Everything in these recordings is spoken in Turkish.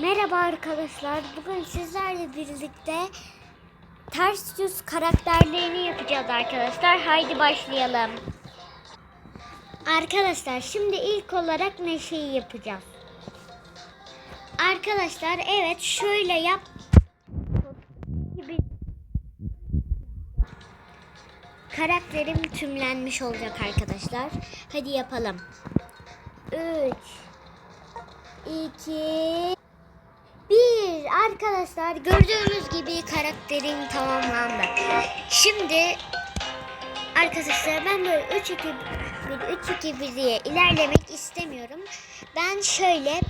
Merhaba arkadaşlar. Bugün sizlerle birlikte ters yüz karakterlerini yapacağız arkadaşlar. Haydi başlayalım. Arkadaşlar şimdi ilk olarak Neşe'yi yapacağız. Arkadaşlar evet şöyle yap. karakterim tümlenmiş olacak arkadaşlar. Hadi yapalım. 3 2 bir arkadaşlar gördüğünüz gibi karakterim tamamlandı. Şimdi arkadaşlar ben böyle 3 2 1 3 2 1 diye ilerlemek istemiyorum. Ben şöyle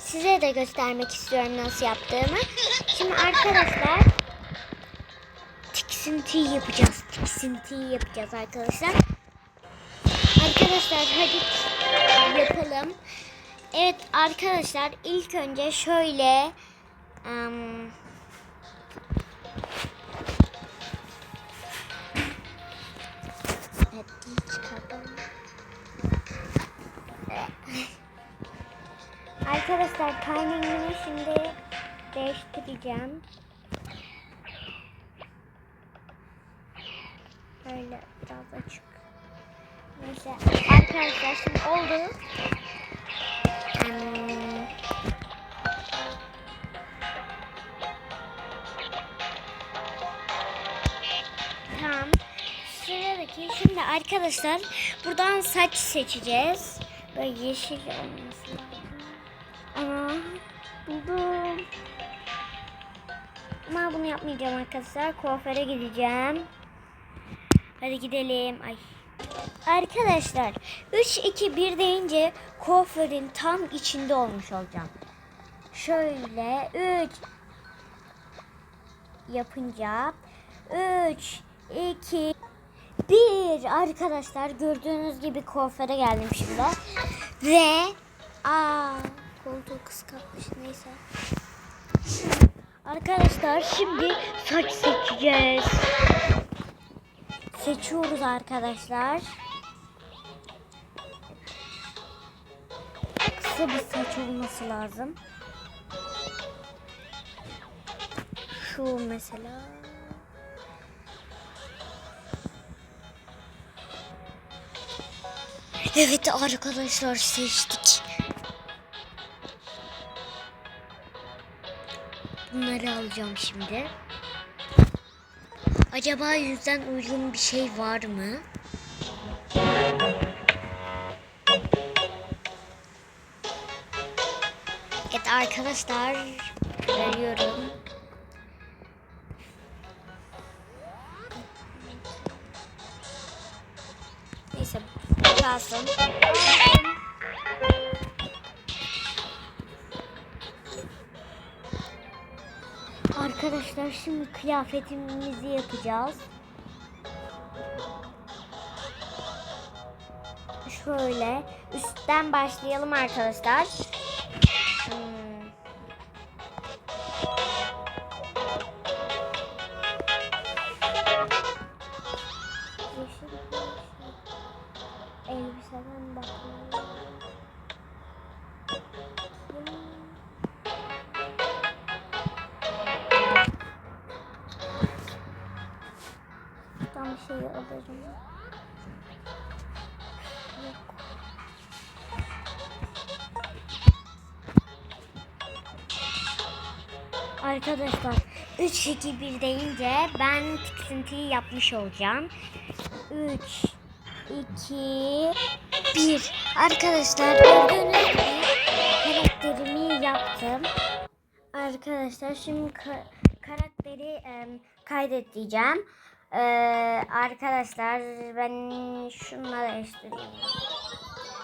size de göstermek istiyorum nasıl yaptığımı. Şimdi arkadaşlar tiksintiyi yapacağız. Tiksintiyi yapacağız arkadaşlar. Arkadaşlar hadi yapalım. Evet arkadaşlar ilk önce şöyle Evet bunu çıkartalım. Arkadaşlar timingini şimdi değiştireceğim. Böyle biraz açık. Neyse arkadaşlar şimdi oldu. Hmm. Şimdi arkadaşlar buradan saç seçeceğiz. Böyle yeşil olması. Ama buldum. Ama bunu yapmayacağım arkadaşlar. Kuaföre gideceğim. Hadi gidelim. Ay. Arkadaşlar 3 2 1 deyince kuaförün tam içinde olmuş olacağım. Şöyle 3 yapınca 3 2 1 arkadaşlar gördüğünüz gibi kuaföre geldim şimdi. Ve aa koltuğu kıskanmış neyse. Arkadaşlar şimdi saç seçeceğiz. Seçiyoruz arkadaşlar. Kısa bir saç olması lazım. Şu mesela. Evet arkadaşlar seçtik. Bunları alacağım şimdi. Acaba yüzden uygun bir şey var mı? Evet arkadaşlar görüyorum. Neyse kalsın. Arkadaşlar şimdi kıyafetimizi yapacağız. Şöyle üstten başlayalım arkadaşlar. Tam bir şey alırım. Yok. Arkadaşlar 3 2 1 deyince ben tiksintiyi yapmış olacağım. 3 2 1 Arkadaşlar gördüğünüz gibi karakterimi yaptım. Arkadaşlar şimdi ka- karakteri em, kaydet diyeceğim. Ee, arkadaşlar ben şunları değiştireyim.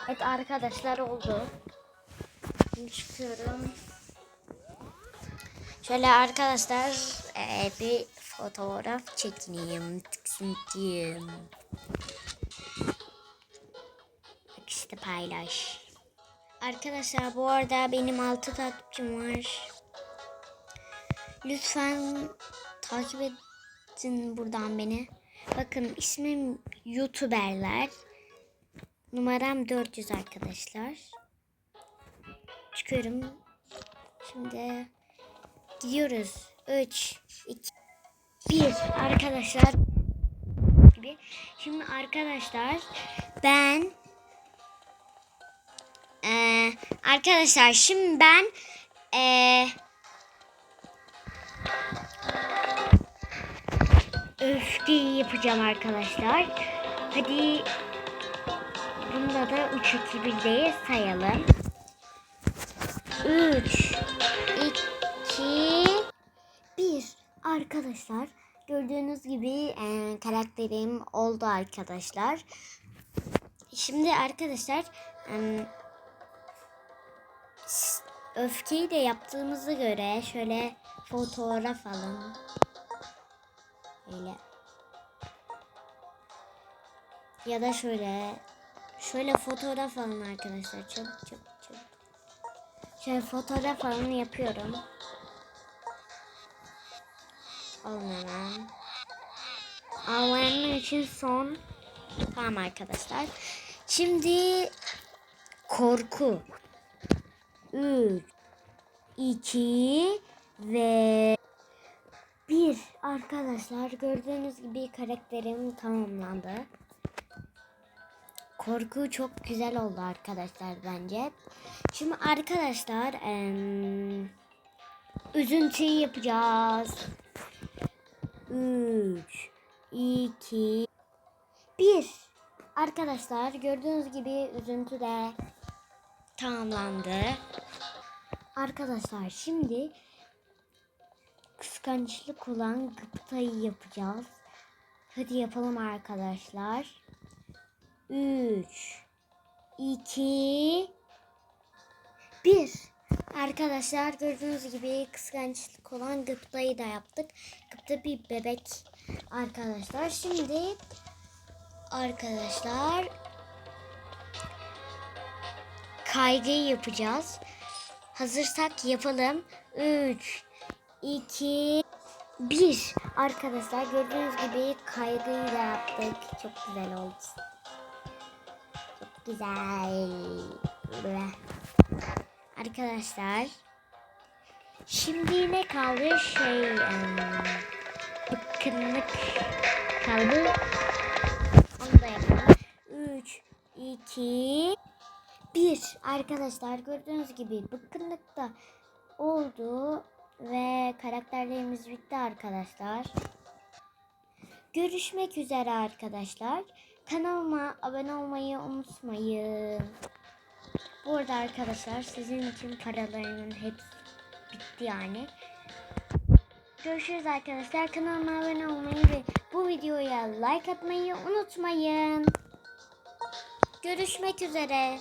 Evet arkadaşlar oldu. Şimdi çıkıyorum. Şöyle arkadaşlar e, bir fotoğraf çekineyim. Tiksintiyim. Bak işte paylaş. Arkadaşlar bu arada benim altı takipçim var. Lütfen takip edin buradan beni. Bakın ismim YouTuberler. Numaram 400 arkadaşlar. Çıkıyorum. Şimdi gidiyoruz. 3 2 1 arkadaşlar. Şimdi arkadaşlar ben eee, arkadaşlar şimdi ben eee öfkeyi yapacağım arkadaşlar. Hadi bunda da 3 2 1'deyi sayalım. 3 2 1 Arkadaşlar gördüğünüz gibi e, karakterim oldu arkadaşlar. Şimdi arkadaşlar e, öfkeyi de yaptığımıza göre şöyle fotoğraf alın. Böyle. Ya da şöyle şöyle fotoğraf alın arkadaşlar. Çabuk çabuk çabuk. Şöyle fotoğraf alın yapıyorum. Alın hemen. Almanın için son. Tamam arkadaşlar. Şimdi korku. 3 2 ve 1 arkadaşlar gördüğünüz gibi karakterim tamamlandı. Korku çok güzel oldu arkadaşlar bence. Şimdi arkadaşlar em, üzüntüyü yapacağız. 3 2 1 Arkadaşlar gördüğünüz gibi üzüntü de tamamlandı. Arkadaşlar şimdi kıskançlık olan gıptayı yapacağız. Hadi yapalım arkadaşlar. 3 2 1 Arkadaşlar gördüğünüz gibi kıskançlık olan gıptayı da yaptık. Gıpta bir bebek arkadaşlar. Şimdi arkadaşlar kaygıyı yapacağız. Hazırsak yapalım. 3 2 1 Arkadaşlar gördüğünüz gibi kaygıyı da yaptık. Çok güzel oldu. Çok güzel. Arkadaşlar şimdi ne kaldı şey bıkkınlık kaldı. Onu da yapalım. 3 2 1 Arkadaşlar gördüğünüz gibi bıkkınlık da oldu ve karakterlerimiz bitti arkadaşlar. Görüşmek üzere arkadaşlar. Kanalıma abone olmayı unutmayın. Bu arada arkadaşlar sizin için paralarının hepsi bitti yani. Görüşürüz arkadaşlar. Kanalıma abone olmayı ve bu videoya like atmayı unutmayın. Görüşmek üzere.